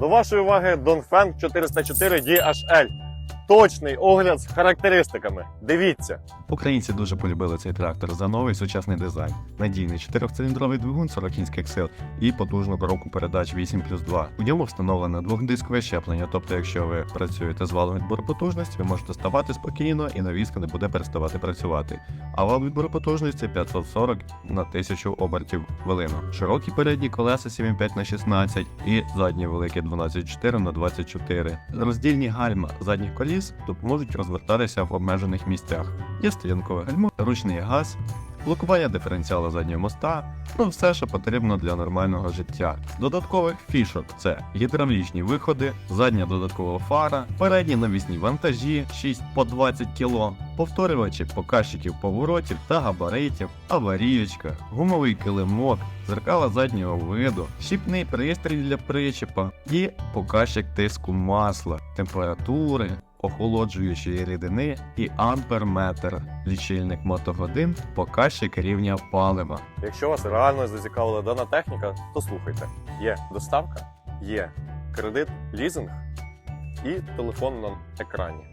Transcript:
До вашої уваги Dongfeng 404 DHL. Точний огляд з характеристиками. Дивіться. Українці дуже полюбили цей трактор за новий сучасний дизайн, надійний чотирьохциліндровий двигун 40 кінських сил і потужну коробку передач 8 плюс 2. У ньому встановлене двохдискове щеплення, тобто, якщо ви працюєте з валом відбору потужності, ви можете ставати спокійно і навіска не буде переставати працювати. А вал відбору потужності 540 на 1000 обертів хвилину. Широкі передні колеса 7,5 на 16 і задні великі 12,4 на 24. Роздільні гальма задніх коліс допоможуть розвертатися в обмежених місцях. Є стоянкове гальмо, ручний газ, блокування диференціалу заднього моста, ну все, що потрібно для нормального життя. Додаткових фішок це гідравлічні виходи, задня додаткова фара, передні навісні вантажі 6 по 20 кг, повторювачі показчиків поворотів та габаритів, аварійочка, гумовий килимок, зеркала заднього виду, щіпний пристрій для причепа і показчик тиску масла, температури, охолоджуючої рідини і амперметр, лічильник мотогодин, показчик рівня палива. Якщо вас реально зацікавила дана техніка, то слухайте. Є доставка, є кредит, лізинг і телефон на екрані.